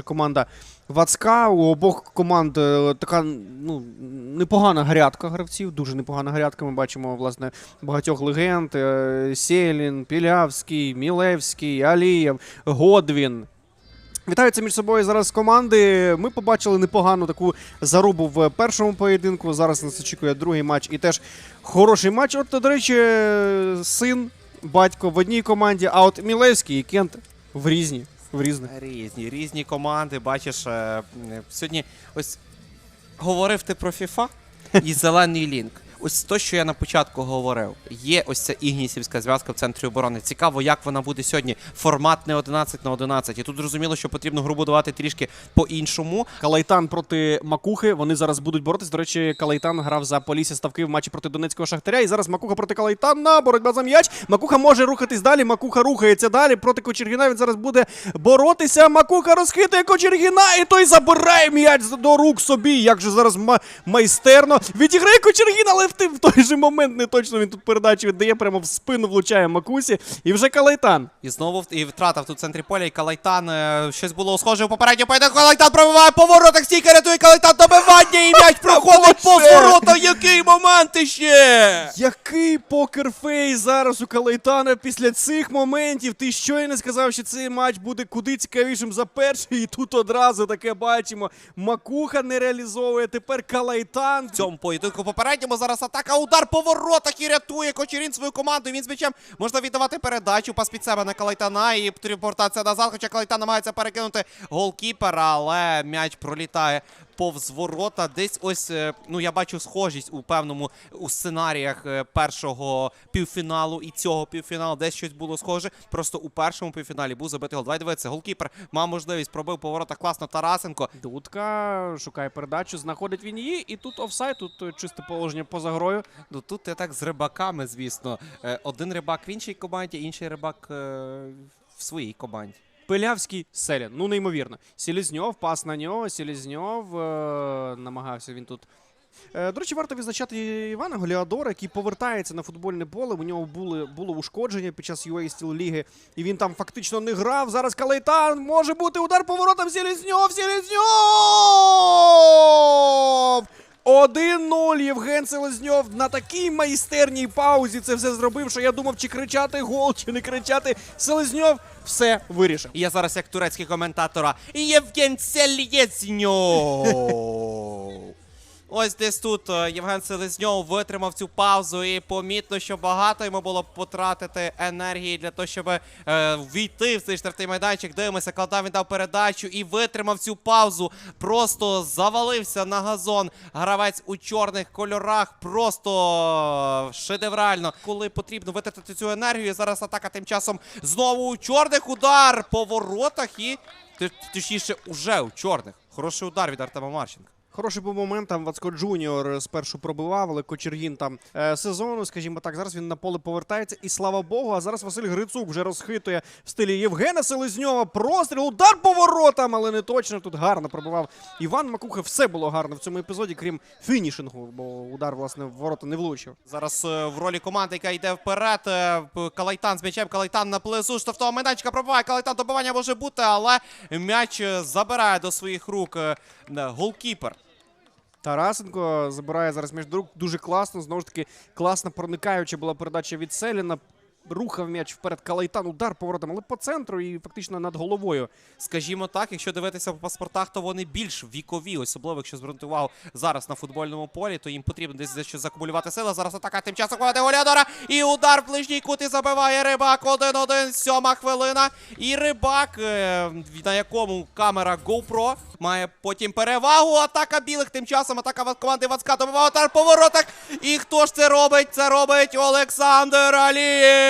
чи команда Вацка. У обох команд е, така ну, непогана грядка гравців, дуже непогана грядка. Ми бачимо власне багатьох легенд: е, Сєлін, Пілявський, Мілевський, Алієв, Годвін. Вітаються між собою зараз команди. Ми побачили непогану таку зарубу в першому поєдинку. Зараз нас очікує другий матч і теж хороший матч. От, до речі, син, батько в одній команді, а от Мілевський і Кент в різні. В різних. Різні, різні команди. Бачиш, е, сьогодні ось говорив ти про FIFA і зелений лінк. Ось то, що я на початку говорив. Є ось ця ігнісівська зв'язка в центрі оборони. Цікаво, як вона буде сьогодні. Формат не 11 на 11. І тут зрозуміло, що потрібно гру будувати трішки по-іншому. Калайтан проти Макухи. Вони зараз будуть боротись. До речі, Калайтан грав за Полісся ставки в матчі проти Донецького Шахтаря. І зараз Макуха проти Калайтана. Боротьба за м'яч. Макуха може рухатись далі. Макуха рухається далі. Проти Кочергіна він зараз буде боротися. Макуха розхитує Кочергіна, і той забирає м'яч до рук собі. Як же зараз ма- майстерно відіграє Кочергін, але ти- в той же момент не точно він тут передачу віддає, прямо в спину влучає Макусі. І вже Калайтан. І знову в- і втратив тут в центрі поля. І Калайтан е, щось було схоже у попередньому поєдинку. Калайтан пробиває по воротах, стійка рятує Калайтан добивання і м'яч проходить по Боже! Який момент іще! Який покерфейс зараз у Калайтана після цих моментів. Ти щойно сказав, що цей матч буде куди цікавішим за перший, і тут одразу таке бачимо. Макуха не реалізовує. Тепер Калайтан. В цьому поєдинку попередньому зараз атака, удар по воротах і рятує Кочерін свою команду. Він з м'ячем можна віддавати передачу, пас під себе на Калайтана і потрібно назад. Хоча Калайтан намагається перекинути голкіпера, але м'яч пролітає повз ворота. Десь ось, е, ну я бачу схожість у певному у сценаріях е, першого півфіналу і цього півфіналу. Десь щось було схоже. Просто у першому півфіналі був забитий гол. Давай дивитися, голкіпер мав можливість, пробив по воротах класно Тарасенко. Дудка шукає передачу, знаходить він її, і тут офсайд, тут е, чисте положення поза грою. Ну тут я так з рибаками, звісно. Один рибак в іншій команді, інший рибак в своїй команді. Пилявський Селін. Ну, неймовірно. Селізньов, пас на нього. Селізньов е- намагався він тут. Е, до речі, варто відзначати Івана Голіадора, який повертається на футбольне поле. У нього були, було ушкодження під час UA Steel Ліги, і він там фактично не грав. Зараз Калайтан може бути удар поворотом Селізньов! Селізньов! 1-0 Євген Селезньов на такій майстерній паузі це все зробив, що я думав, чи кричати гол, чи не кричати. Селезньов все вирішив. Я зараз як турецький коментатора Євген Селєзньов. Ось десь тут е, Євген Селезньов витримав цю паузу і помітно, що багато йому було потратити енергії для того, щоб е, війти в цей штрафний майданчик. Дивимося, Калдан він дав передачу і витримав цю паузу. Просто завалився на газон. Гравець у чорних кольорах. Просто шедеврально. Коли потрібно витратити цю енергію. Зараз атака тим часом знову у чорних удар по воротах і точніше уже у чорних. Хороший удар від Артема Марченка. Хороший був момент, там Вацко Джуніор спершу пробивав, але Кочергін там е, сезону, скажімо так, зараз він на поле повертається, і слава Богу, а зараз Василь Грицук вже розхитує в стилі Євгена Селезньова. Простріл, удар по воротам, але не точно. Тут гарно пробивав Іван Макуха. Все було гарно в цьому епізоді, крім фінішингу, бо удар, власне, в ворота не влучив. Зараз е, в ролі команди, яка йде вперед. е, Калайтан з м'ячем. Калайтан на плезу штрафного майданчика пробиває. Калайтан добивання може бути, але м'яч е, забирає до своїх рук е, е, голкіпер. Тарасенко забирає зараз між друг. дуже класно. Знову ж таки, класна проникаюча була передача від Селіна. Рухав м'яч вперед Калайтан, удар поворотом, але по центру і фактично над головою. Скажімо так, якщо дивитися по паспортах, то вони більш вікові, особливо якщо звернути увагу зараз на футбольному полі, то їм потрібно десь дещо закумулювати сили. Зараз атака тим часом кладе Голядора. І удар в ближній кут і забиває рибак. 1-1, сьома хвилина. І рибак, е, на якому камера GoPro має потім перевагу. Атака білих тим часом. Атака команди Вацка добиває удар по воротах. І хто ж це робить? Це робить Олександр Алієв.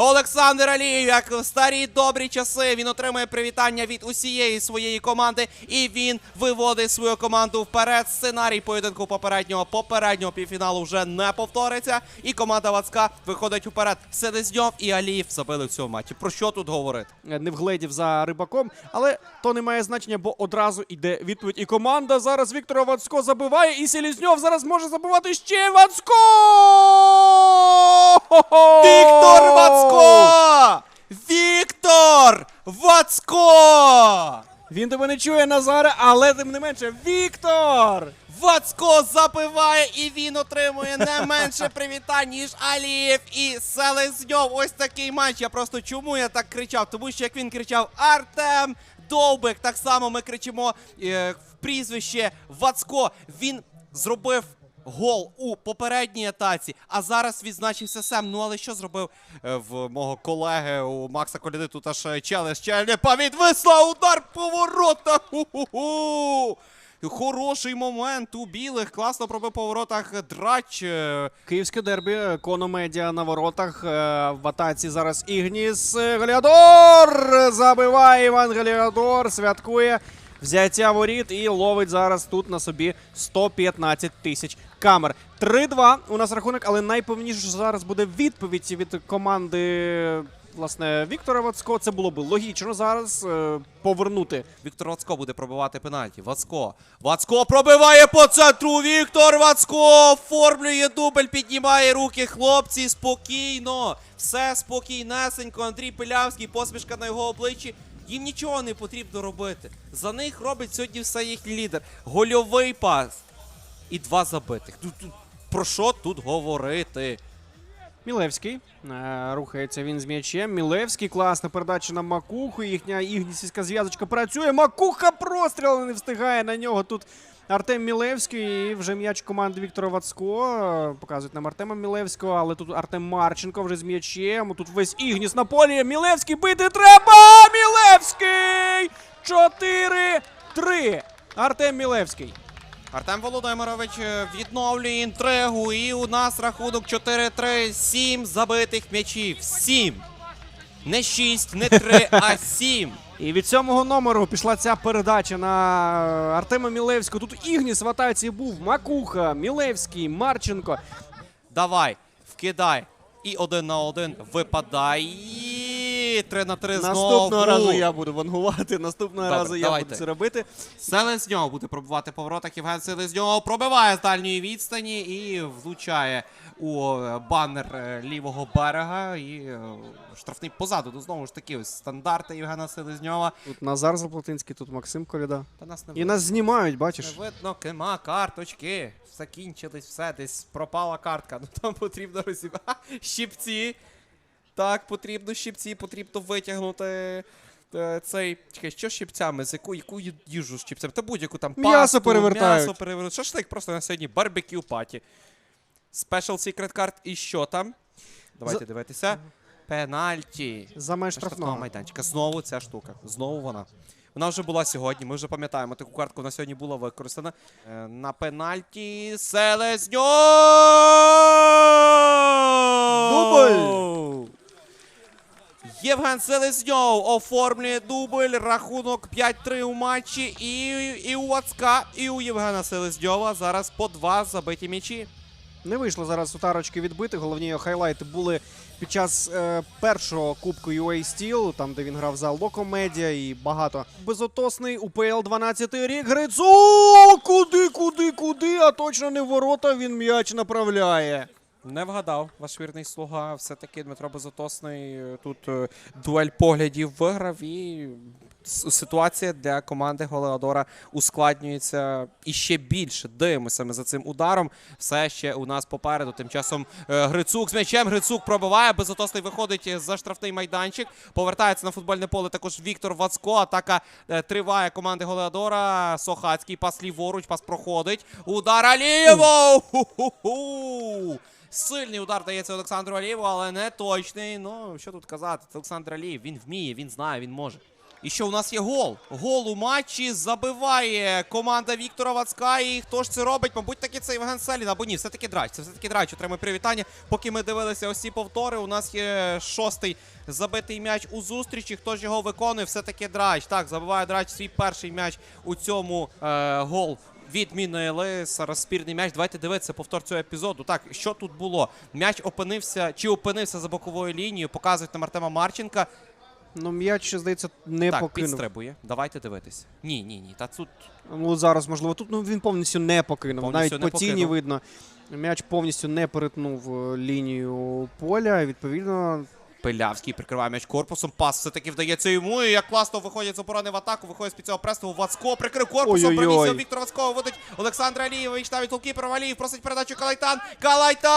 Олександр Алієв, як в старі добрі часи, він отримує привітання від усієї своєї команди, і він виводить свою команду вперед. Сценарій поєдинку попереднього попереднього півфіналу вже не повториться. І команда Вацка виходить вперед. Селезньов і Алієв забили в цьому матчі. Про що тут говорити? Не вгледів за рибаком, але то не має значення, бо одразу йде відповідь. І команда зараз Віктора Вацко забиває, і Селізньов зараз може забивати ще Вацко! Віктор Вацко! Віктор Вацко! Він тебе не чує, Назаре, але тим не менше, Віктор! Вацко забиває і він отримує не менше привітань, ніж Алієв і Селезньов. Ось такий матч. Я просто чому я так кричав? Тому що як він кричав Артем Довбик, так само ми кричимо е, в прізвище Вацко. Він зробив. Гол у попередній атаці, а зараз відзначився Сем. Ну але що зробив е, в мого колеги у Макса Коляди? Тут аж е, челендж челепа відвисла удар по воротах. Ху-ху-ху! Хороший момент у білих. Класно пробив по воротах драч. Е, Київське дербі, Кономедіа на воротах. е, В атаці зараз Ігніс. Е, Галіадор! Забиває Іван Галіадор, святкує взяття воріт і ловить зараз тут на собі 115 тисяч камер. 3-2 у нас рахунок, але найповніше зараз буде відповідь від команди. Власне, Віктора Вацько, це було б логічно зараз е, повернути Віктор Вацко буде пробивати пенальті. Вацко. Вацко пробиває по центру. Віктор Вацко оформлює дубль, піднімає руки. Хлопці, спокійно. Все спокійнесенько. Андрій Пилявський, посмішка на його обличчі. Їм нічого не потрібно робити. За них робить сьогодні все їхній лідер. Гольовий пас. І два забитих. Тут, тут, про що тут говорити? Мілевський. Е, рухається він з м'ячем. Мілевський, класна передача на Макуху. Їхня ігнісівська зв'язочка працює. Макуха простріл не встигає на нього. Тут Артем Мілевський. І вже м'яч команди Віктора Вацько. Е, Показують нам Артема Мілевського, але тут Артем Марченко вже з м'ячем. Тут весь Ігніс на полі. Мілевський бити треба! Мілевський! 4-3. Артем Мілевський. Артем Володимирович е, відновлює інтригу, і у нас рахунок 4-3, 7 забитих м'ячів. 7. Не 6, не 3, а 7. І від сьомого номеру пішла ця передача на Артема Мілевського. Тут Ігніс в атаці був. Макуха, Мілевський, Марченко. Давай, вкидай. І один на один випадає. 3 на 3 знову. Наступного разу я буду вангувати. Наступного Добре, разу я давайте. буду це робити. Селезньов буде пробивати по воротах. Євген Селезньов пробиває з дальньої відстані і влучає у е, банер е, лівого берега. І е, штрафний позаду. Ну, знову ж таки, ось стандарти Євгена Селезньова. Тут Назар Заплатинський, тут Максим Коляда. Та нас не І нас знімають, бачиш. Не видно, кема, карточки. Закінчились все, десь пропала картка. Ну там потрібно розібрати щипці. Так, потрібно щипці, потрібно витягнути е, цей. Чекай, що з щипцями? З яку, яку їжу з щипцями? Та будь-яку там М'ясо пасту, перевертають. М'ясо перевертають. Шашлик просто на сьогодні барбекю паті. Special Secret Card і що там? Давайте За- дивитися. Пенальті. За меж штрафного майданчика. Знову ця штука. Знову вона. Вона вже була сьогодні. Ми вже пам'ятаємо, таку картку вона сьогодні була використана. Е, на пенальті Селезньов! Дубль! Євген Селезньов оформлює дубль. Рахунок 5-3 у матчі. І, і у Вацка, і у Євгена Селезньова зараз по два забиті м'ячі. Не вийшло зараз сутарочки відбити. Головні його хайлайти були під час е, першого кубку UA Steel, там де він грав за Локомедіа і багато. Безотосний УПЛ 12 рік. Грицу! Куди, куди, куди? А точно не в ворота він м'яч направляє. Не вгадав ваш вірний слуга. Все-таки Дмитро Безотосний е, тут е, дуель поглядів виграв і ситуація для команди Голеодора ускладнюється іще більше. Дивимося ми за цим ударом. Все ще у нас попереду. Тим часом е, Грицук з м'ячем. Грицук пробиває. Безотосний виходить за штрафний майданчик. Повертається на футбольне поле також Віктор Вацко. Атака триває команди Голеодора. Сохацький пас ліворуч, пас проходить. Удар Алієво! Сильний удар дається Олександру Алієву, але не точний. Ну, що тут казати? Це Олександр Алієв. Він вміє, він знає, він може. І що у нас є гол? Гол у матчі забиває команда Віктора Вацка. І хто ж це робить? Мабуть, таки це Євген Селін. Або ні, все-таки драч. Це все-таки драч. Отримує привітання. Поки ми дивилися ці повтори, у нас є шостий забитий м'яч у зустрічі. Хто ж його виконує? Все-таки драч. Так, забиває драч свій перший м'яч у цьому е, гол. Відмінної Лис, зараз спірний м'яч. Давайте дивитися повтор цього епізоду. Так, що тут було? М'яч опинився чи опинився за боковою лінією. Показують нам Артема Марченка. Ну, м'яч, здається, не так, покинув. підстрибує. Давайте дивитися. Ні, ні, ні. Та тут Ну, зараз, можливо, тут ну, він повністю не покинув. Повністю Навіть не по тіні покинув. видно. М'яч повністю не перетнув е, лінію поля. Відповідно, Пилявський прикриває м'яч корпусом. Пас все-таки вдається йому. І як класно виходять з оборони в атаку, виходить з під цього престову Вацко. Прикрив корпусом. Ой-ой-ой. Промісів Віктор Вацко вводить Олександра Алієвич. Навіть голкіпер Алієв просить передачу Калайтан. Калайтан!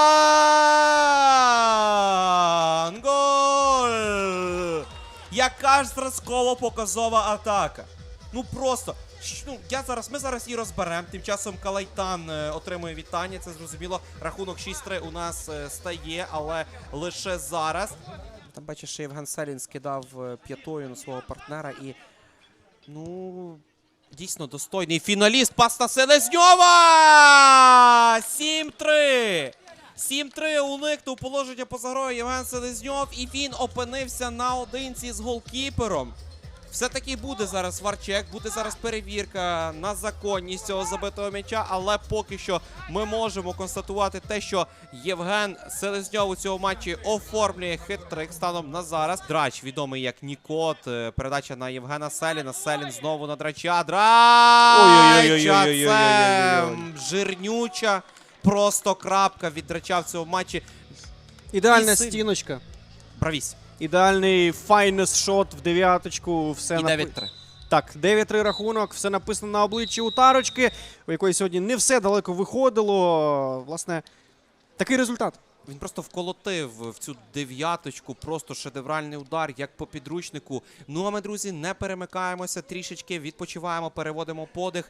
Гол! Яка ж зразково показова атака. Ну просто. Ну, я зараз, ми зараз її розберемо. Тим часом Калайтан е, отримує вітання. Це зрозуміло. Рахунок 6-3 у нас е, стає, але лише зараз. Там бачиш, що Євген Селін скидав е, п'ятою на свого партнера і. Ну. Дійсно достойний фіналіст. Паста Селезньова! 7-3! 7-3 уникнув положення поза грою Євген Селезньов, і він опинився наодинці з голкіпером. Все таки буде зараз варчек, буде зараз перевірка на законність цього забитого м'яча. Але поки що ми можемо констатувати те, що Євген Селезньов у цьому матчі оформлює хит-трик станом на зараз. Драч відомий як Нікот. Е, передача на Євгена Селіна. Селін знову на драча. Драча! Це жирнюча. Просто крапка від драча в цьому матчі. Ідеальна стіночка. Бравісь. Ідеальний файнес шот в дев'яточку. Все І напи- 9-3. Так, 9-3 рахунок, все написано на обличчі у тарочки, у якої сьогодні не все далеко виходило. Власне, такий результат. Він просто вколотив в цю дев'яточку, просто шедевральний удар, як по підручнику. Ну а ми, друзі, не перемикаємося трішечки, відпочиваємо, переводимо подих.